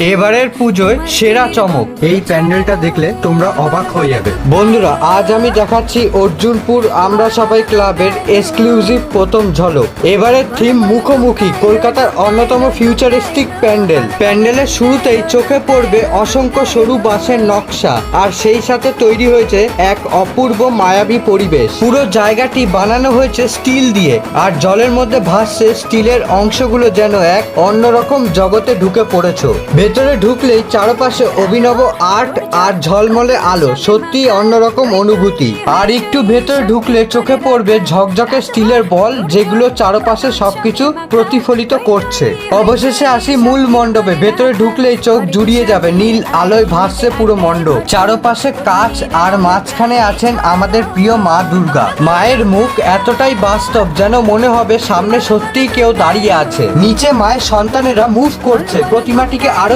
এবারের পুজোয় সেরা চমক। এই প্যান্ডেলটা দেখলে তোমরা অবাক হয়ে যাবে। বন্ধুরা আজ আমি দেখাচ্ছি অর্জুনপুর আমরা সবাই ক্লাবের এক্সক্লুসিভ প্রথম ঝলক। এবারের থিম মুখোমুখি কলকাতার অন্যতম ফিউচারিস্টিক প্যান্ডেল। প্যান্ডেলের শুরুতেই চোখে পড়বে অসংখ্য সরু বাঁশের নকশা আর সেই সাথে তৈরি হয়েছে এক অপূর্ব মায়াবী পরিবেশ। পুরো জায়গাটি বানানো হয়েছে স্টিল দিয়ে আর জলের মধ্যে ভাসছে স্টিলের অংশগুলো যেন এক অন্যরকম জগতে ঢুকে পড়েছো। ভেতরে ঢুকলেই চারপাশে অভিনব আর্ট আর ঝলমলে আলো সত্যি অন্যরকম অনুভূতি। আর একটু ভেতরে ঢুকলে চোখে পড়বে ঝকঝকে স্টিলের বল, যেগুলো চারপাশে সবকিছু প্রতিফলিত করছে। অবশেষে আসি মূল মণ্ডপে, ভেতরে ঢুকলেই চোখ জুড়িয়ে যাবে, নীল আলোয় ভাসছে পুরো মণ্ডপ। চারপাশে কাচ আর মাঝখানে আছেন আমাদের প্রিয় মা দুর্গা। মায়ের মুখ এতটাই বাস্তব যেন মনে হবে সামনে সত্যিই কেউ দাঁড়িয়ে আছে। নিচে মায়ের সন্তানেরা মুভ করছে, প্রতিমাটিকে আরও